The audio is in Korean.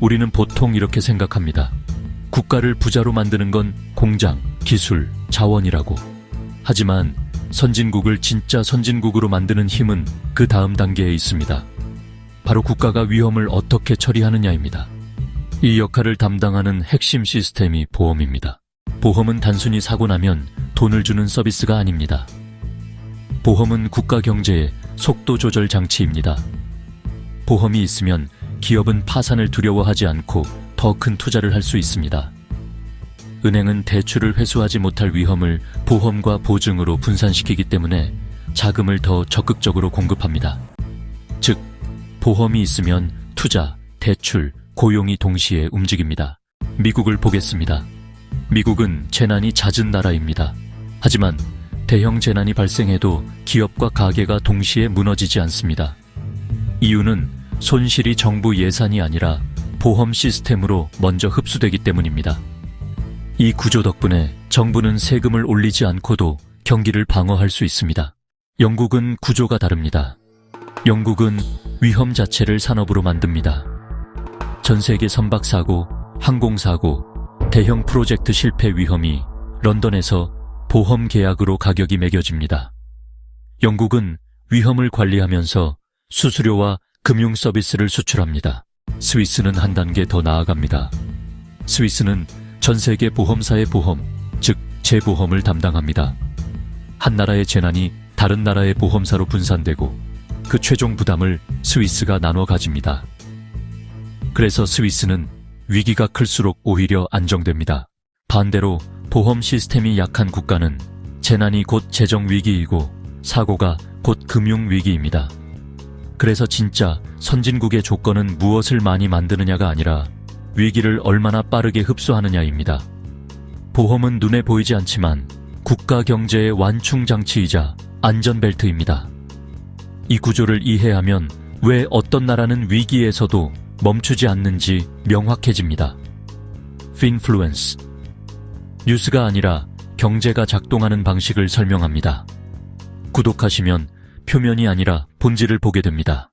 우리는 보통 이렇게 생각합니다. 국가를 부자로 만드는 건 공장, 기술, 자원이라고. 하지만 선진국을 진짜 선진국으로 만드는 힘은 그 다음 단계에 있습니다. 바로 국가가 위험을 어떻게 처리하느냐입니다. 이 역할을 담당하는 핵심 시스템이 보험입니다. 보험은 단순히 사고 나면 돈을 주는 서비스가 아닙니다. 보험은 국가 경제의 속도 조절 장치입니다. 보험이 있으면 기업은 파산을 두려워하지 않고 더 큰 투자를 할 수 있습니다. 은행은 대출을 회수하지 못할 위험을 보험과 보증으로 분산시키기 때문에 자금을 더 적극적으로 공급합니다. 즉, 보험이 있으면 투자, 대출, 고용이 동시에 움직입니다. 미국을 보겠습니다. 미국은 재난이 잦은 나라입니다. 하지만 대형 재난이 발생해도 기업과 가게가 동시에 무너지지 않습니다. 이유는 손실이 정부 예산이 아니라 보험 시스템으로 먼저 흡수되기 때문입니다. 이 구조 덕분에 정부는 세금을 올리지 않고도 경기를 방어할 수 있습니다. 영국은 구조가 다릅니다. 영국은 위험 자체를 산업으로 만듭니다. 전 세계 선박사고, 항공사고, 대형 프로젝트 실패 위험이 런던에서 보험 계약으로 가격이 매겨집니다. 영국은 위험을 관리하면서 수수료와 금융 서비스를 수출합니다. 스위스는 한 단계 더 나아갑니다. 스위스는 전 세계 보험사의 보험, 즉 재보험을 담당합니다. 한 나라의 재난이 다른 나라의 보험사로 분산되고 그 최종 부담을 스위스가 나눠 가집니다. 그래서 스위스는 위기가 클수록 오히려 안정됩니다. 반대로 보험 시스템이 약한 국가는 재난이 곧 재정 위기이고 사고가 곧 금융 위기입니다. 그래서 진짜 선진국의 조건은 무엇을 많이 만드느냐가 아니라 위기를 얼마나 빠르게 흡수하느냐입니다. 보험은 눈에 보이지 않지만 국가 경제의 완충 장치이자 안전벨트입니다. 이 구조를 이해하면 왜 어떤 나라는 위기에서도 멈추지 않는지 명확해집니다. 핀플루엔스 뉴스가 아니라 경제가 작동하는 방식을 설명합니다. 구독하시면 표면이 아니라 본질을 보게 됩니다.